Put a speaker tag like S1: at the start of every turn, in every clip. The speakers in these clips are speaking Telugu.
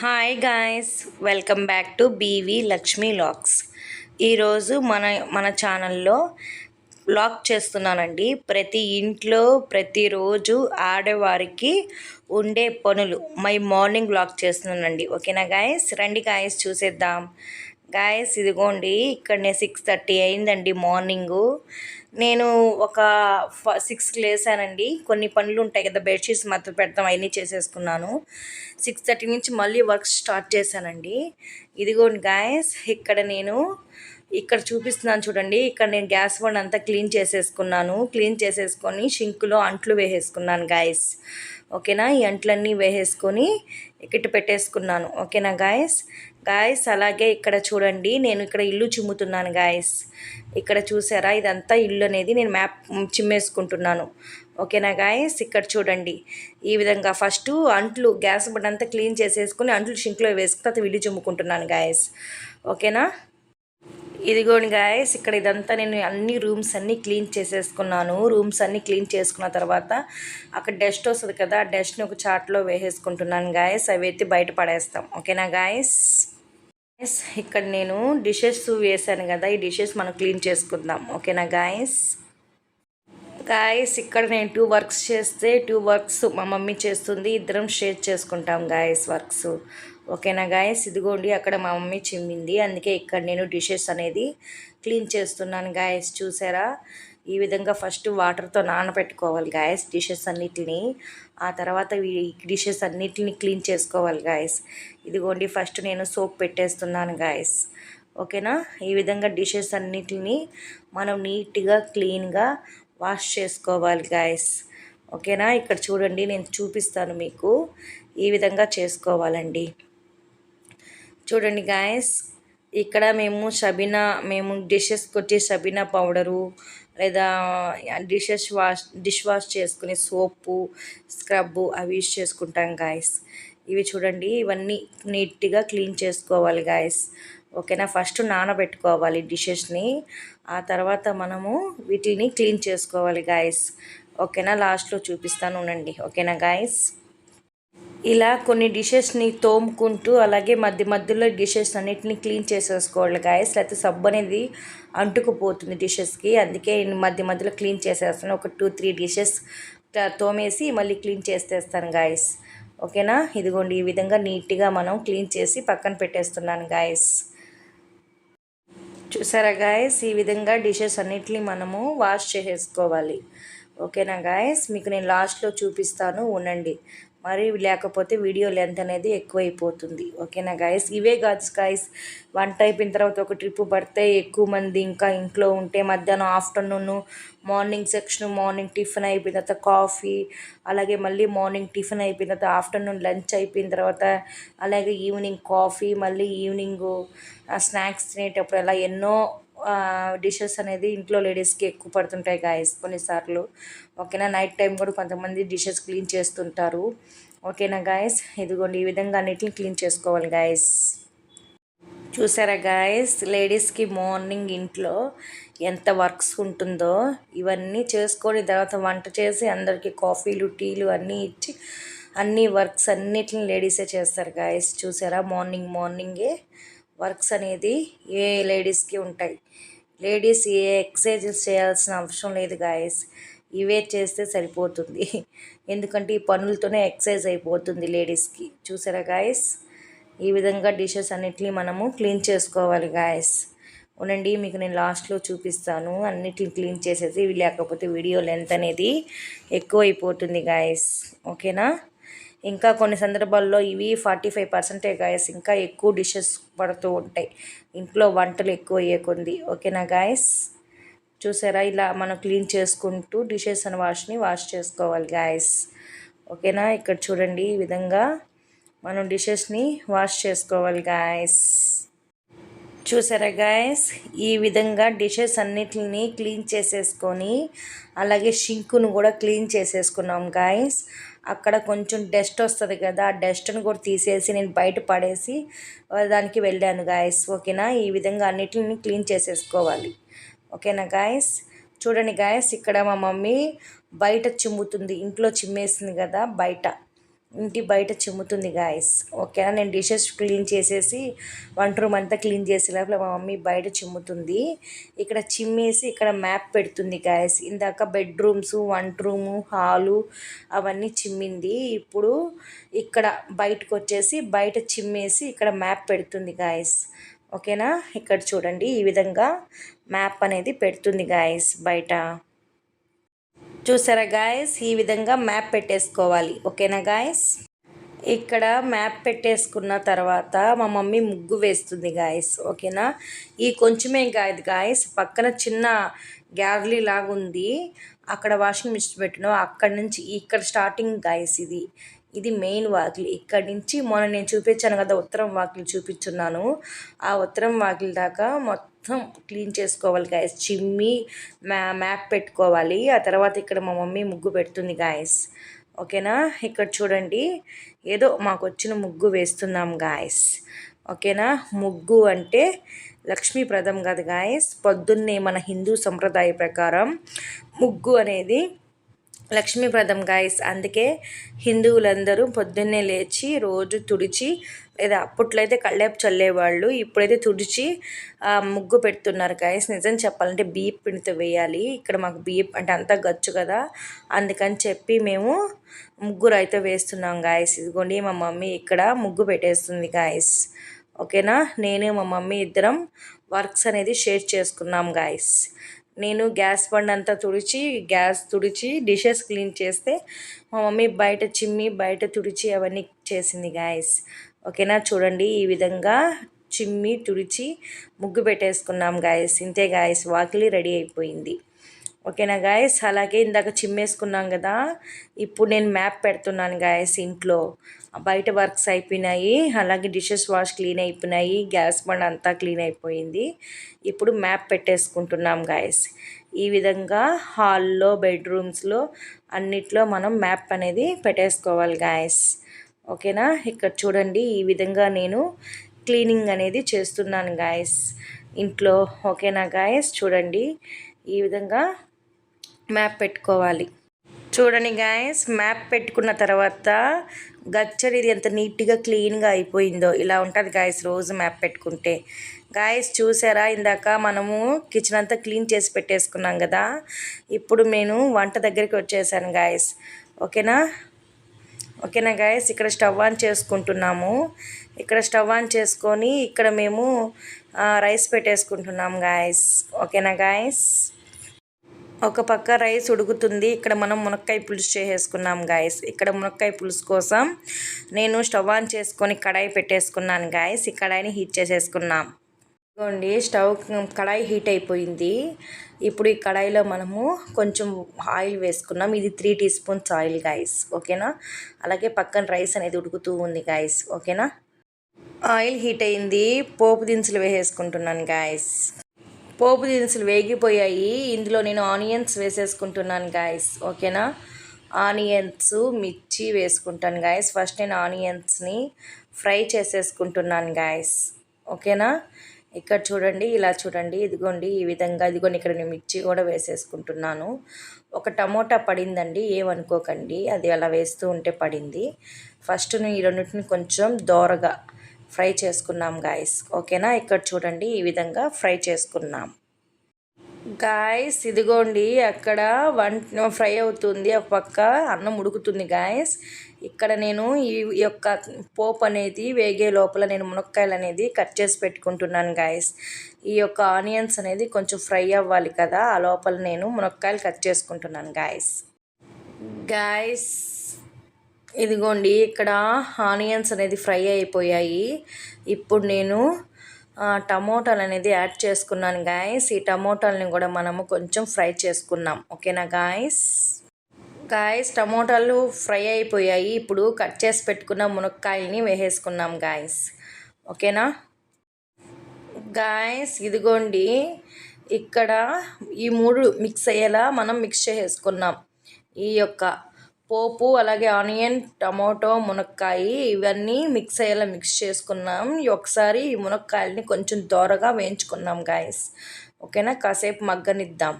S1: Hi guys welcome back to BV Lakshmi lakhs ఈరోజు మన మన ఛానల్లో లాక్ చేస్తున్నానండి. ప్రతి ఇంట్లో ప్రతిరోజు ఆడవారికి ఉండే పనులు. మై మార్నింగ్ లాక్ చేస్తున్నానండి. ఓకేనా గాయస్ రండి గాయస్ చూసేద్దాం. గాయస్ ఇదిగోండి ఇక్కడ నేను సిక్స్ థర్టీ అయిందండి మార్నింగు నేను ఒక సిక్స్కి లేసానండి. కొన్ని పనులు ఉంటాయి కదా బెడ్షీట్స్ మాత్రం పెడతాం అవన్నీ చేసేసుకున్నాను. సిక్స్ థర్టీ నుంచి మళ్ళీ వర్క్ స్టార్ట్ చేశానండి. ఇదిగోండి గాయస్ ఇక్కడ నేను ఇక్కడ చూపిస్తున్నాను చూడండి. ఇక్కడ నేను గ్యాస్ బండ్ అంతా క్లీన్ చేసేసుకున్నాను. క్లీన్ చేసేసుకొని షింకులో అంట్లు వేసేసుకున్నాను గాయస్ ఓకేనా ఈ అంట్లన్నీ వేసేసుకొని ఇక్కడ పెట్టేసుకున్నాను. ఓకేనా గాయస్ గాయస్ అలాగే ఇక్కడ చూడండి నేను ఇక్కడ ఇల్లు చిమ్ముతున్నాను గాయస్ ఇక్కడ చూసారా? ఇదంతా ఇల్లు అనేది నేను మ్యాప్ చిమ్మేసుకుంటున్నాను. ఓకేనా గాయస్ ఇక్కడ చూడండి. ఈ విధంగా ఫస్ట్ అంట్లు గ్యాస్ బండ్ అంతా క్లీన్ చేసేసుకుని అంట్లు షింక్లో వేసుకుని తర్వాత ఇల్లు చిమ్ముకుంటున్నాను గాయస్ ఓకేనా? ఇదిగోండి గాయస్ ఇక్కడ ఇదంతా నేను అన్ని రూమ్స్ అన్నీ క్లీన్ చేసేసుకున్నాను. రూమ్స్ అన్నీ క్లీన్ చేసుకున్న తర్వాత అక్కడ డస్ట్ వస్తుంది కదా ఆ డస్ట్ని ఒక చాట్లో వేసేసుకుంటున్నాను గాయస్ అవి అయితే బయట పడేస్తాం. ఓకేనా గాయస్ ఇక్కడ నేను డిషెస్ వేసాను కదా ఈ డిషెస్ మనం క్లీన్ చేసుకుందాం. ఓకేనా గాయస్ గాయస్ ఇక్కడ నేను టూ వర్క్స్ చేస్తే టూ వర్క్స్ మా మమ్మీ చేస్తుంది ఇద్దరం షేర్ చేసుకుంటాం గాయస్ వర్క్స్ ఓకేనా గాయస్ ఇదిగోండి అక్కడ మా మమ్మీ చిమ్మింది. అందుకే ఇక్కడ నేను డిషెస్ అనేది క్లీన్ చేస్తున్నాను గాయస్ చూసారా? ఈ విధంగా ఫస్ట్ వాటర్తో నానబెట్టుకోవాలి గాయస్ డిషెస్ అన్నిటిని. ఆ తర్వాత డిషెస్ అన్నిటిని క్లీన్ చేసుకోవాలి గాయస్ ఇదిగోండి ఫస్ట్ నేను సోప్ పెట్టేస్తున్నాను గాయస్ ఓకేనా? ఈ విధంగా డిషెస్ అన్నిటిని మనం నీట్గా క్లీన్గా వాష్ చేసుకోవాలి గాయస్ ఓకేనా? ఇక్కడ చూడండి నేను చూపిస్తాను మీకు. ఈ విధంగా చేసుకోవాలండి. చూడండి గాయస్ ఇక్కడ మేము షబీనా మేము డిషెస్కి వచ్చే షబీనా పౌడరు లేదా డిషెస్ వాష్ డిష్ వాష్ చేసుకునే సోపు స్క్రబ్బు అవి యూస్ చేసుకుంటాం గాయస్ ఇవి చూడండి ఇవన్నీ నీట్గా క్లీన్ చేసుకోవాలి గాయస్ ఓకేనా? ఫస్ట్ నానబెట్టుకోవాలి డిషెస్ని ఆ తర్వాత మనము వీటిని క్లీన్ చేసుకోవాలి గాయస్ ఓకేనా? లాస్ట్లో చూపిస్తాను ఉండండి. ఓకేనా గాయస్ ఇలా కొన్ని డిషెస్ని తోముకుంటూ అలాగే మధ్య మధ్యలో డిషెస్ అన్నిటిని క్లీన్ చేసేసుకోవాలి గాయస్ లేకపోతే సబ్బు అనేది అంటుకుపోతుంది డిషెస్కి అందుకే మధ్య మధ్యలో క్లీన్ చేసేస్తాను. ఒక టూ త్రీ డిషెస్ తోమేసి మళ్ళీ క్లీన్ చేసేస్తాను గాయస్ ఓకేనా? ఇదిగోండి ఈ విధంగా నీట్గా మనం క్లీన్ చేసి పక్కన పెట్టేస్తున్నాను గాయస్ చూసారా గాయస్ ఈ విధంగా డిషెస్ అన్నిటిని మనము వాష్ చేసేసుకోవాలి. ఓకేనా గాయస్ మీకు నేను లాస్ట్లో చూపిస్తాను ఉండండి. మరి లేకపోతే వీడియో లెంత్ అనేది ఎక్కువైపోతుంది. ఓకేనా గాయస్ ఇవే కాదు గాయస్ వంట అయిపోయిన తర్వాత ఒక ట్రిప్ పడితే ఎక్కువ మంది ఇంకా ఇంట్లో ఉంటే మధ్యాహ్నం afternoon morning section morning tiffin అయిపోయిన తర్వాత కాఫీ అలాగే మళ్ళీ మార్నింగ్ టిఫిన్ అయిపోయిన తర్వాత ఆఫ్టర్నూన్ లంచ్ అయిపోయిన తర్వాత అలాగే ఈవినింగ్ కాఫీ మళ్ళీ ఈవినింగ్ స్నాక్స్ తినేటప్పుడు అలా ఎన్నో డిషెస్ అనేది ఇంట్లో లేడీస్కి ఎక్కువ పడుతుంటాయి గాయస్ కొన్నిసార్లు. ఓకేనా? నైట్ టైం కూడా కొంతమంది డిషెస్ క్లీన్ చేస్తుంటారు. ఓకేనా గాయస్ ఇదిగోండి ఈ విధంగా అన్నిటిని క్లీన్ చేసుకోవాలి గాయస్ చూసారా గాయస్ లేడీస్కి మార్నింగ్ ఇంట్లో ఎంత వర్క్స్ ఉంటుందో ఇవన్నీ చేసుకొని తర్వాత వంట చేసి అందరికీ కాఫీలు టీలు అన్నీ ఇచ్చి అన్ని వర్క్స్ అన్నిటిని లేడీసే చేస్తారు గాయస్ చూసారా? మార్నింగ్ మార్నింగే వర్క్స్ అనేది ఏ లేడీస్కి ఉంటాయి. లేడీస్ ఏ ఎక్సర్సైజెస్ చేయాల్సిన అవసరం లేదు గాయస్. ఇవే చేస్తే సరిపోతుంది. ఎందుకంటే ఈ పనులతోనే ఎక్సర్సైజ్ అయిపోతుంది లేడీస్కి. చూసారా గాయస్? ఈ విధంగా డిషెస్ అన్నిటిని మనము క్లీన్ చేసుకోవాలి గాయస్. ఉండండి మీకు నేను లాస్ట్లో చూపిస్తాను. అన్నిటిని క్లీన్ చేసేసి లేకపోతే వీడియో లెంత్ అనేది ఎక్కువ అయిపోతుంది గాయస్. ఓకేనా? ఇంకా కొన్ని సందర్భాల్లో ఇవి ఫార్టీ ఫైవ్ పర్సెంటే గాయస్ ఇంకా ఎక్కువ డిషెస్ పడుతూ ఉంటాయి. ఇంట్లో వంటలు ఎక్కువ అయ్యేకుంది ఓకేనా గాయస్? చూసారా? ఇలా మనం క్లీన్ చేసుకుంటూ డిషెస్ అని వాష్ని వాష్ చేసుకోవాలి గాయస్. ఓకేనా? ఇక్కడ చూడండి ఈ విధంగా మనం డిషెస్ని వాష్ చేసుకోవాలి గాయస్. చూసారా గాయస్? ఈ విధంగా డిషెస్ అన్నిటిని క్లీన్ చేసేసుకొని అలాగే షింకును కూడా క్లీన్ చేసేసుకున్నాం గాయస్. అక్కడ కొంచెం డస్ట్ వస్తుంది కదా ఆ డస్ట్ని కూడా తీసేసి నేను బయట పడేసి దానికి వెళ్ళాను గాయస్ ఓకేనా? ఈ విధంగా అన్నిటిని క్లీన్ చేసేసుకోవాలి. ఓకేనా గాయస్ చూడండి గాయస్ ఇక్కడ మా మమ్మీ బయట చిమ్ముతుంది ఇంట్లో చిమ్మేసింది కదా బయట. ఇంటి బయట చిమ్ముతుంది గాయస్ ఓకేనా? నేను డిషెస్ క్లీన్ చేసేసి వంట రూమ్ అంతా క్లీన్ చేసే లోపల మా మమ్మీ బయట చిమ్ముతుంది. ఇక్కడ చిమ్మేసి ఇక్కడ మ్యాప్ పెడుతుంది గాయస్ ఇందాక బెడ్రూమ్స్ వంట రూము హాలు అవన్నీ చిమ్మింది. ఇప్పుడు ఇక్కడ బయటకు వచ్చేసి బయట చిమ్మేసి ఇక్కడ మ్యాప్ పెడుతుంది గాయస్ ఓకేనా? ఇక్కడ చూడండి ఈ విధంగా మ్యాప్ అనేది పెడుతుంది గాయస్ బయట. చూసారా గాయస్ ఈ విధంగా మ్యాప్ పెట్టేసుకోవాలి. ఓకేనా గాయస్ ఇక్కడ మ్యాప్ పెట్టేసుకున్న తర్వాత మా మమ్మీ ముగ్గు వేస్తుంది గాయస్ ఓకేనా? ఈ కొంచెమే కాదు గాయస్ పక్కన చిన్న గ్యాలరీ లాగా ఉంది అక్కడ వాషింగ్ మిషన్ పెట్టిన అక్కడ నుంచి ఇక్కడ స్టార్టింగ్ గాయస్ ఇది. ఇది మెయిన్ వాకిలి. ఇక్కడి నుంచి మొన్న నేను చూపించాను కదా ఉత్తరం వాకిలి చూపించున్నాను. ఆ ఉత్తరం వాకిలి దాకా మొత్తం క్లీన్ చేసుకోవాలి గాయస్ చిమ్మి మ్యా మ్యాప్ పెట్టుకోవాలి. ఆ తర్వాత ఇక్కడ మా మమ్మీ ముగ్గు పెడుతుంది గాయస్ ఓకేనా? ఇక్కడ చూడండి. ఏదో మాకు వచ్చిన ముగ్గు వేస్తున్నాం గాయస్ ఓకేనా? ముగ్గు అంటే లక్ష్మీప్రదం కాదు గాయస్ పొద్దున్నే మన హిందూ సంప్రదాయ ప్రకారం ముగ్గు అనేది లక్ష్మీప్రదం గాయస్ అందుకే హిందువులందరూ పొద్దున్నే లేచి రోజు తుడిచి లేదా అప్పట్లో అయితే కళ్ళేపు చల్లేవాళ్ళు ఇప్పుడైతే తుడిచి ముగ్గు పెడుతున్నారు గాయస్ నిజం చెప్పాలంటే బియ్యం పిండితో వేయాలి. ఇక్కడ మాకు బియ్యం అంటే అంతా గచ్చు కదా. అందుకని చెప్పి మేము ముగ్గురు అయితే వేస్తున్నాం గాయస్ ఇదిగోండి మా మమ్మీ ఇక్కడ ముగ్గు పెట్టేస్తుంది గాయస్ ఓకేనా? నేను మా మమ్మీ ఇద్దరం వర్క్స్ అనేది షేర్ చేసుకున్నాం గాయస్ నేను గ్యాస్ బండ్ అంతా తుడిచి గ్యాస్ తుడిచి డిషెస్ క్లీన్ చేస్తే మా మమ్మీ బయట చిమ్మి బయట తుడిచి అవన్నీ చేసింది గాయస్ ఓకేనా చూడండి ఈ విధంగా చిమ్మి తుడిచి ముగ్గు పెట్టేసుకున్నాం గాయస్ ఇంతే గాయస్ వాకిలి రెడీ అయిపోయింది. ఓకేనా గాయస్ అలాగే ఇందాక చిమ్మేసుకున్నాం కదా ఇప్పుడు నేను మ్యాప్ పెడుతున్నాను గాయస్ ఇంట్లో. బయట వర్క్స్ అయిపోయినాయి అలాగే డిషెస్ వాష్ క్లీన్ అయిపోయినాయి గ్యాస్ బండ్ అంతా క్లీన్ అయిపోయింది. ఇప్పుడు మ్యాప్ పెట్టేసుకుంటున్నాం గాయస్ ఈ విధంగా హాల్లో బెడ్రూమ్స్లో అన్నిట్లో మనం మ్యాప్ అనేది పెట్టేసుకోవాలి గాయస్ ఓకేనా? ఇక్కడ చూడండి ఈ విధంగా నేను క్లీనింగ్ అనేది చేస్తున్నాను గాయస్ ఇంట్లో ఓకేనా గాయస్ చూడండి ఈ విధంగా మ్యాప్ పెట్టుకోవాలి. చూడండి గాయస్ మ్యాప్ పెట్టుకున్న తర్వాత గచ్చడిది ఎంత నీట్గా క్లీన్గా అయిపోయిందో. ఇలా ఉంటుంది గాయస్ రోజు మ్యాప్ పెట్టుకుంటే. గాయస్ చూసారా? ఇందాక మనము కిచెన్ అంతా క్లీన్ చేసి పెట్టేసుకున్నాం కదా. ఇప్పుడు నేను వంట దగ్గరికి వచ్చేసాను గాయస్ ఓకేనా? ఓకేనా గాయస్ ఇక్కడ స్టవ్ ఆన్ చేసుకుంటున్నాము. ఇక్కడ స్టవ్ ఆన్ చేసుకొని ఇక్కడ మేము రైస్ పెట్టేసుకుంటున్నాం గాయస్ ఓకేనా గాయస్ ఒక పక్క రైస్ ఉడుకుతుంది. ఇక్కడ మనం మునక్కాయ పులుసు చేసేసుకున్నాం గాయస్ ఇక్కడ మునక్కాయ పులుసు కోసం నేను స్టవ్ ఆన్ చేసుకొని కడాయి పెట్టేసుకున్నాను గాయస్ ఈ కడాయిని హీట్ చేసేసుకున్నాం. ఇదిగోండి స్టవ్ కడాయి హీట్ అయిపోయింది. ఇప్పుడు ఈ కడాయిలో మనము కొంచెం ఆయిల్ వేసుకున్నాం. ఇది three teaspoons oil guys ఓకేనా? అలాగే పక్కన రైస్ అనేది ఉడుకుతూ ఉంది గాయస్ ఓకేనా? ఆయిల్ హీట్ అయింది. పోపు దినుసులు వేసేసుకుంటున్నాను గాయస్ పోపు దినుసులు వేగిపోయాయి. ఇందులో నేను ఆనియన్స్ వేసేసుకుంటున్నాను గాయస్ ఓకేనా? ఆనియన్స్ మిర్చి వేసుకుంటాను గాయస్ ఫస్ట్ నేను ఆనియన్స్ని ఫ్రై చేసేసుకుంటున్నాను గాయస్ ఓకేనా? ఇక్కడ చూడండి ఇలా చూడండి. ఇదిగోండి ఈ విధంగా ఇదిగోండి ఇక్కడ నేను మిర్చి కూడా వేసేసుకుంటున్నాను. ఒక టమోటా పడిందండి ఏమనుకోకండి. అది అలా వేస్తూ ఉంటే పడింది. ఫస్ట్ నేను ఈ రెండింటిని కొంచెం దోరగా ఫ్రై చేసుకున్నాం గాయస్ ఓకేనా? ఇక్కడ చూడండి ఈ విధంగా ఫ్రై చేసుకున్నాం. గాయస్ ఇదిగోండి అక్కడ వన్ ఫ్రై అవుతుంది. ఒక పక్క అన్నం ఉడుకుతుంది గాయస్ ఇక్కడ నేను ఈ యొక్క పోప్ అనేది వేగే లోపల నేను మునక్కాయలు అనేది కట్ చేసి పెట్టుకుంటున్నాను గాయస్ ఈ యొక్క ఆనియన్స్ అనేది కొంచెం ఫ్రై అవ్వాలి కదా ఆ లోపల నేను మునక్కాయలు కట్ చేసుకుంటున్నాను గాయస్ గాయస్ ఇదిగోండి ఇక్కడ ఆనియన్స్ అనేది ఫ్రై అయిపోయాయి. ఇప్పుడు నేను టమోటాలు అనేది యాడ్ చేసుకున్నాను గాయస్. ఈ టమోటాలని కూడా మనము కొంచెం ఫ్రై చేసుకున్నాం. ఓకేనా గాయస్? గాయస్ టమోటాలు ఫ్రై అయిపోయాయి. ఇప్పుడు కట్ చేసి పెట్టుకున్న మునక్కాయలని వేసేసుకున్నాం గాయస్. ఓకేనా? గాయస్ ఇదిగోండి. ఇక్కడ ఈ మూడు మిక్స్ అయ్యేలా మనం మిక్స్ చేసుకున్నాం ఈ యొక్క పోపు అలాగే ఆనియన్ టమాటో మునక్కాయ ఇవన్నీ మిక్స్ అయ్యేలా మిక్స్ చేసుకున్నాం. ఒకసారి ఈ మునక్కాయలని కొంచెం దోరగా వేయించుకున్నాం గాయస్ ఓకేనా? కాసేపు మగ్గనిద్దాం.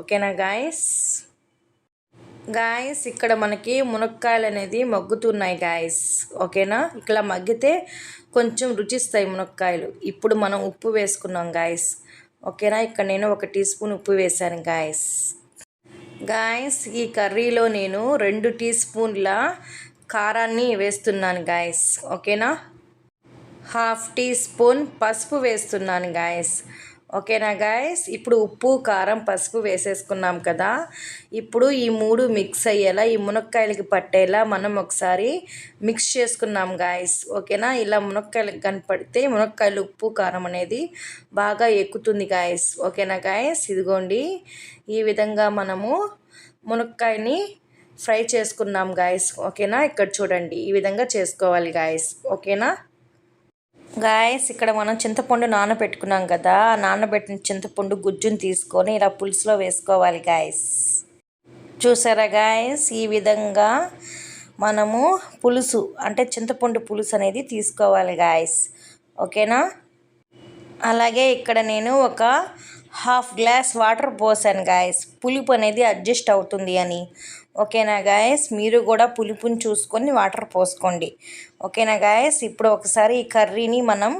S1: ఓకేనా గాయస్ గాయస్ ఇక్కడ మనకి మునక్కాయలు అనేది మగ్గుతున్నాయి గాయస్ ఓకేనా? ఇక్కడ మగ్గితే కొంచెం రుచిస్తాయి మునక్కాయలు. ఇప్పుడు మనం ఉప్పు వేసుకున్నాం గాయస్ ఓకేనా? ఇక్కడ నేను ఒక టీ స్పూన్ ఉప్పు వేశాను గాయస్ గాయస్ ఈ కర్రీలో నేను రెండు టీ స్పూన్ల కారాన్ని వేస్తున్నాను గాయస్ ఓకేనా హాఫ్ టీ స్పూన్ పసుపు వేస్తున్నాను గాయస్ ఓకేనా గాయస్ ఇప్పుడు ఉప్పు కారం పసుపు వేసేసుకున్నాం కదా. ఇప్పుడు ఈ మూడు మిక్స్ అయ్యేలా ఈ మునక్కాయలకి పట్టేలా మనం ఒకసారి మిక్స్ చేసుకున్నాం గాయస్ ఓకేనా? ఇలా మునక్కాయలకు కనపడితే మునక్కాయలు ఉప్పు కారం అనేది బాగా ఎక్కుతుంది గాయస్ ఓకేనా గాయస్ ఇదిగోండి. ఈ విధంగా మనము మునక్కాయని ఫ్రై చేసుకున్నాం గాయస్ ఓకేనా? ఇక్కడ చూడండి. ఈ విధంగా చేసుకోవాలి గాయస్ ఓకేనా? గాయస్ ఇక్కడ మనం చింతపండు నానబెట్టుకున్నాం కదా నానబెట్టిన చింతపండు గుజ్జుని తీసుకొని ఇలా పులుసులో వేసుకోవాలి గాయస్ చూసారా గాయస్ ఈ విధంగా మనము పులుసు అంటే చింతపండు పులుసు అనేది తీసుకోవాలి గాయస్ ఓకేనా? అలాగే ఇక్కడ నేను ఒక హాఫ్ గ్లాస్ వాటర్ పోసాను గాయస్ పులుపు అనేది అడ్జస్ట్ అవుతుంది అని. ఓకేనా గాయస్? మీరు కూడా పులుపుని చూసుకొని వాటర్ పోసుకోండి. ఓకేనా గాయస్? ఇప్పుడు ఒకసారి ఈ కర్రీని మనం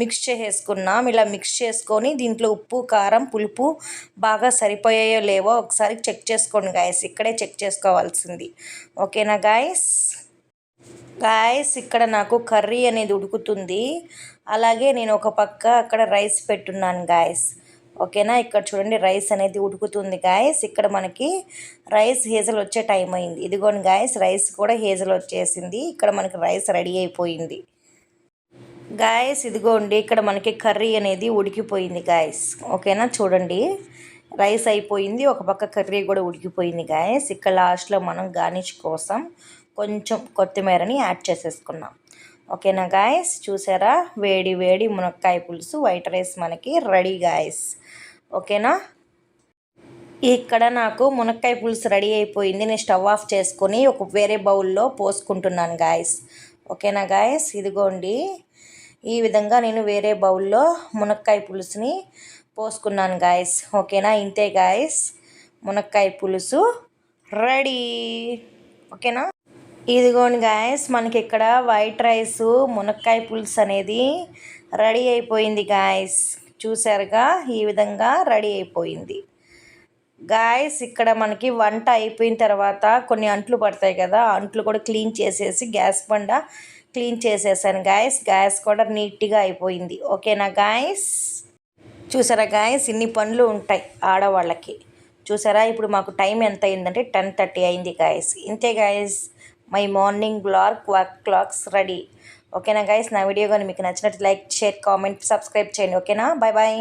S1: మిక్స్ చేసుకున్నాం ఇలా మిక్స్ చేసుకొని దీంట్లో ఉప్పు కారం పులుపు బాగా సరిపోయాయో లేవో ఒకసారి చెక్ చేసుకోండి గాయస్. ఇక్కడే చెక్ చేసుకోవాల్సింది. ఓకేనా గాయస్? గాయస్ ఇక్కడ నాకు కర్రీ అనేది ఉడుకుతుంది. అలాగే నేను ఒక పక్క అక్కడ రైస్ పెట్టున్నాను గాయస్. ఓకేనా? ఇక్కడ చూడండి రైస్ అనేది ఉడుకుతుంది గాయస్ ఇక్కడ మనకి రైస్ హేజల్ వచ్చే టైం అయింది. ఇదిగోండి గాయస్ రైస్ కూడా హేజల్ వచ్చేసింది. ఇక్కడ మనకి రైస్ రెడీ అయిపోయింది. గాయస్ ఇదిగోండి ఇక్కడ మనకి కర్రీ అనేది ఉడికిపోయింది గాయస్ ఓకేనా? చూడండి రైస్ అయిపోయింది. ఒక పక్క కర్రీ కూడా ఉడికిపోయింది గాయస్ ఇక్కడ లాస్ట్లో మనం గార్నిష్ కోసం కొంచెం కొత్తిమీరని యాడ్ చేసేసుకున్నాం. ఓకేనా గాయస్ చూసారా? వేడి వేడి మునక్కాయ పులుసు వైట్ రైస్ మనకి రెడీ గాయస్ ఓకేనా? ఇక్కడ నాకు మునక్కాయ పులుసు రెడీ అయిపోయింది. నేను స్టవ్ ఆఫ్ చేసుకొని ఒక వేరే బౌల్లో పోసుకుంటున్నాను గాయస్ ఓకేనా గాయస్ ఇదిగోండి. ఈ విధంగా నేను వేరే బౌల్లో మునక్కాయ పులుసుని పోసుకున్నాను గాయస్ ఓకేనా? ఇంతే గాయస్ మునక్కాయ పులుసు రెడీ ఓకేనా? ఇదిగోండి గాయస్ మనకి ఇక్కడ వైట్ రైస్ మునక్కాయ పులుసు అనేది రెడీ అయిపోయింది గాయస్ చూసారుగా ఈ విధంగా రెడీ అయిపోయింది. గాయస్ ఇక్కడ మనకి వంట అయిపోయిన తర్వాత కొన్ని అంట్లు పడతాయి కదా అంట్లు కూడా క్లీన్ చేసేసి గ్యాస్ బండ క్లీన్ చేసేసాను గాయస్ గ్యాస్ కూడా నీట్గా అయిపోయింది. ఓకేనా గాయస్ చూసారా గాయస్ ఇన్ని పనులు ఉంటాయి ఆడవాళ్ళకి. చూసారా ఇప్పుడు మాకు టైం ఎంత అయిందంటే టెన్ థర్టీ అయింది గాయస్ ఇంతే guys my morning block work clocks ready. ఓకేనా గైస్ నా వీడియో కానీ మీకు నచ్చినట్టు లైక్ షేర్ కామెంట్ సబ్స్క్రైబ్ చేయండి. ఓకేనా? Bye bye